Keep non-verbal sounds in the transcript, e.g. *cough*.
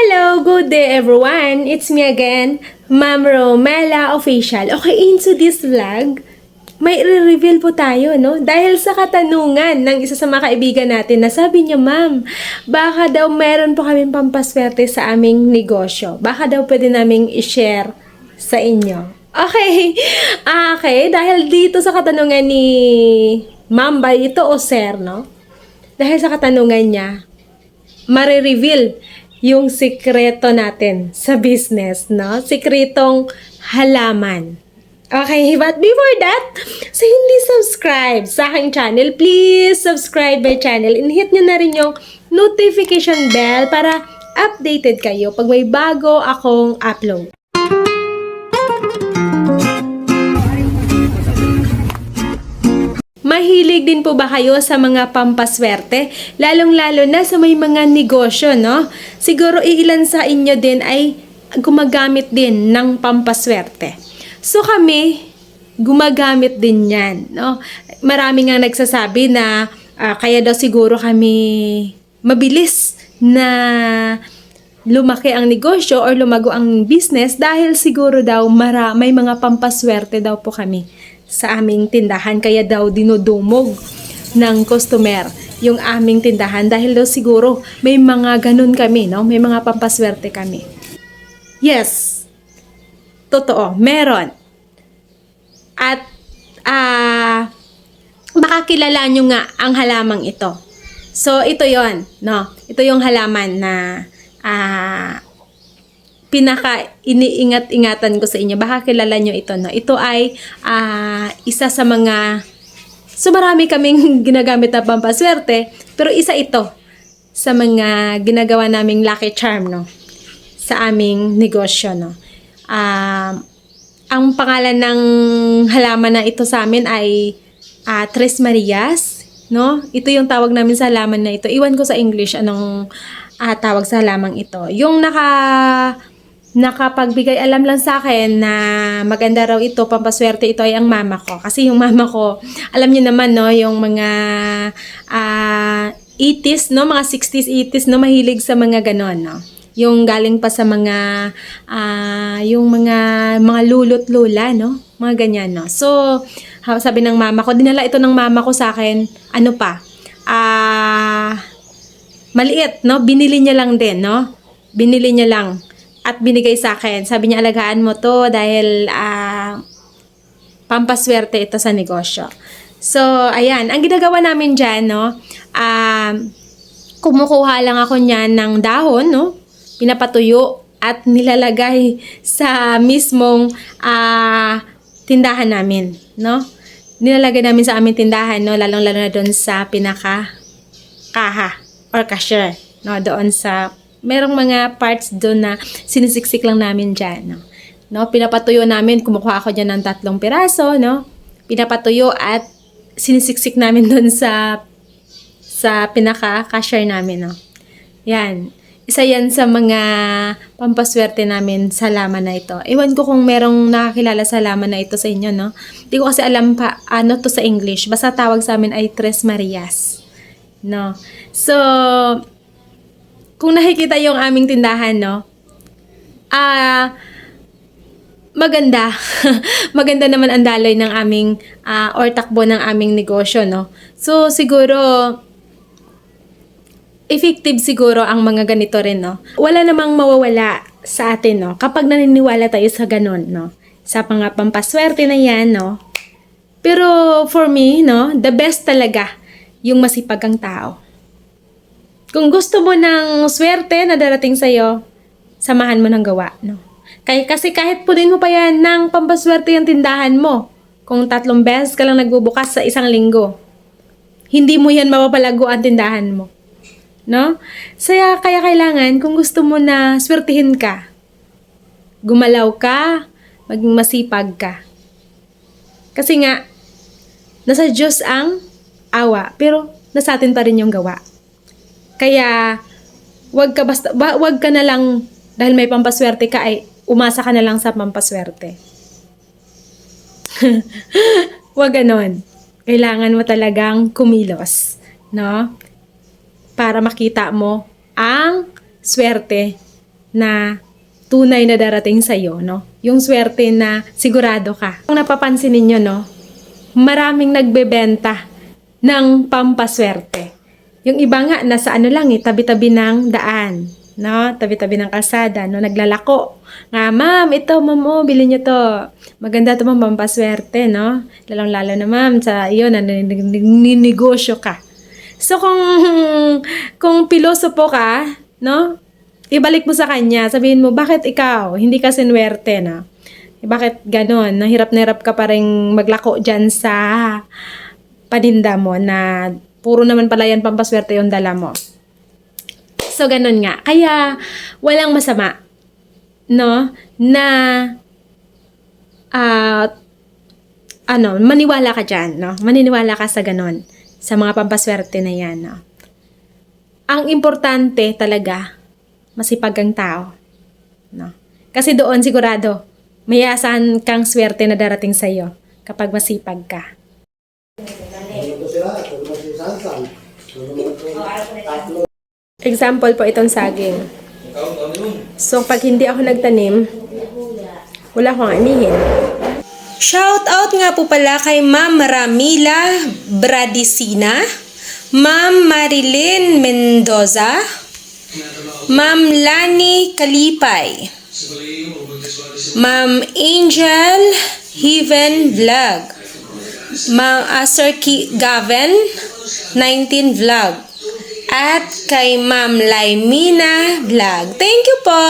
Hello, good day everyone. It's me again, Ma'am Romela Official. Okay, into this vlog, may re-reveal po tayo, no? Dahil sa katanungan ng isa sa mga kaibigan natin na sabi niya, Ma'am, baka daw meron po kaming pampaswerte sa aming negosyo. Baka daw pwede naming i-share sa inyo. Okay, *laughs* Ah, okay, dahil dito sa katanungan ni Ma'am ba ito o Sir, no? Dahil sa katanungan niya, marireveal yung sikreto natin sa business, no? Sikretong halaman. Okay, but before that, sa hindi subscribe sa aking channel, please subscribe my channel and hit nyo na rin yung notification bell para updated kayo pag may bago akong upload. Mahilig din po ba kayo sa mga pampaswerte? Lalong-lalo na sa may mga negosyo, no? Siguro iilan sa inyo din ay gumagamit din ng pampaswerte. So kami, gumagamit din yan, no? Marami nga nagsasabi na ah, kaya daw siguro kami mabilis na lumaki ang negosyo or lumago ang business dahil siguro daw mara, may mga pampaswerte daw po kami sa aming tindahan kaya daw dinudumog ng customer yung aming tindahan dahil daw siguro may mga ganun kami, no? May mga pampaswerte kami. Yes. Totoo, meron. At ah makakilala nyo nga ang halamang ito. So, ito yon no? Ito yung halaman na ah pinaka iniingat-ingatan ko sa inyo. Baka kilala nyo ito, no? Ito ay ah, isa sa mga So marami kaming *laughs* ginagamit na pampaswerte, pero isa ito sa mga ginagawa naming lucky charm, no? Sa aming negosyo, no? Um, ang pangalan ng halaman na ito sa amin ay ah, Tres Marias, no? Ito yung tawag namin sa halaman na ito. Iwan ko sa English anong ah, tawag sa halamang ito. Yung naka nakapagbigay alam lang sa akin na maganda raw ito, pampaswerte ito ay ang mama ko. Kasi yung mama ko, alam niyo naman no, yung mga ah 80s, no, mga 60s, 80s, no, mahilig sa mga ganon, no. Yung galing pa sa mga ah yung mga mga lulot lula, no, mga ganyan, no. So, sabi ng mama ko, dinala ito ng mama ko sa akin, ano pa? Ah maliit, no? Binili niya lang din, no? Binili niya lang at binigay sa akin. Sabi niya, alagaan mo to dahil ah, pampaswerte ito sa negosyo. So, ayan. Ang ginagawa namin dyan, no? ah, kumukuha lang ako niyan ng dahon, no? Pinapatuyo at nilalagay sa mismong ah, tindahan namin, no? Nilalagay namin sa aming tindahan, no? Lalong-lalo na doon sa pinaka kaha or cashier, no? Doon sa merong mga parts doon na sinisiksik lang namin dyan, no? no? Pinapatuyo namin, kumukuha ako dyan ng tatlong piraso, no? Pinapatuyo at sinisiksik namin doon sa sa pinaka-cashier namin, no? Yan. Isa yan sa mga pampaswerte namin sa laman na ito. Iwan ko kung merong nakakilala sa laman na ito sa inyo, no? Hindi ko kasi alam pa ano to sa English. Basta tawag sa amin ay Tres Marias. No? So, kung nakikita yung aming tindahan, no? Ah, maganda. *laughs* maganda naman ang daloy ng aming ah, or takbo ng aming negosyo, no? So, siguro effective siguro ang mga ganito rin, no? Wala namang mawawala sa atin, no? Kapag naniniwala tayo sa ganun, no? Sa mga pampaswerte na yan, no? Pero for me, no? The best talaga yung masipag ang tao. Kung gusto mo ng swerte na darating sa'yo, samahan mo ng gawa, no? Kaya, kasi kahit punin mo pa yan ng pampaswerte yung tindahan mo, kung tatlong beses ka lang nagbubukas sa isang linggo, hindi mo yan mapapalago ang tindahan mo. No? Kaya, kaya kailangan, kung gusto mo na swertihin ka, gumalaw ka, maging masipag ka. Kasi nga, nasa Diyos ang awa, pero nasa atin pa rin yung gawa. Kaya, wag ka basta, wa- wag ka na lang, dahil may pampaswerte ka, ay umasa ka na lang sa pampaswerte. *laughs* wag ganon. Kailangan mo talagang kumilos. No? Para makita mo ang swerte na tunay na darating sa'yo, no? Yung swerte na sigurado ka. Kung napapansin ninyo, no? Maraming nagbebenta ng pampaswerte. Yung iba nga, nasa ano lang eh, tabi-tabi ng daan. No? Tabi-tabi ng kalsada, no? Naglalako. Nga, ma'am, ito, ma'am, oh, bilhin niyo to. Maganda to, ma'am, pampaswerte, no? Lalong-lalo na, ma'am, sa iyo, na ninegosyo ka. So, kung, *laughs* kung pilosopo ka, no? Ibalik mo sa kanya, sabihin mo, bakit ikaw, hindi ka sinwerte, no? Eh, Bakit ganon? Nahirap na hirap ka pa rin maglako dyan sa paninda mo na puro naman pala yan pampaswerte yung dala mo. So, ganun nga. Kaya, walang masama, no? Na, ah, ano, maniwala ka dyan, no? Maniniwala ka sa ganun. Sa mga pampaswerte na yan, no? Ang importante talaga, masipag kang tao. No? Kasi doon sigurado, may asahan kang swerte na darating sa'yo kapag masipag ka. Example po itong saging. So, pag hindi ako nagtanim, wala akong anihin. Shout out nga po pala kay Ma'am Ramila Bradicina, Ma'am Marilyn Mendoza, Ma'am Lani Kalipay, Ma'am Angel Heaven Vlog, Ma'am uh, Sir Ki- Gavin 19 Vlog, at kay Ma'am Laimina Vlog. Thank you po!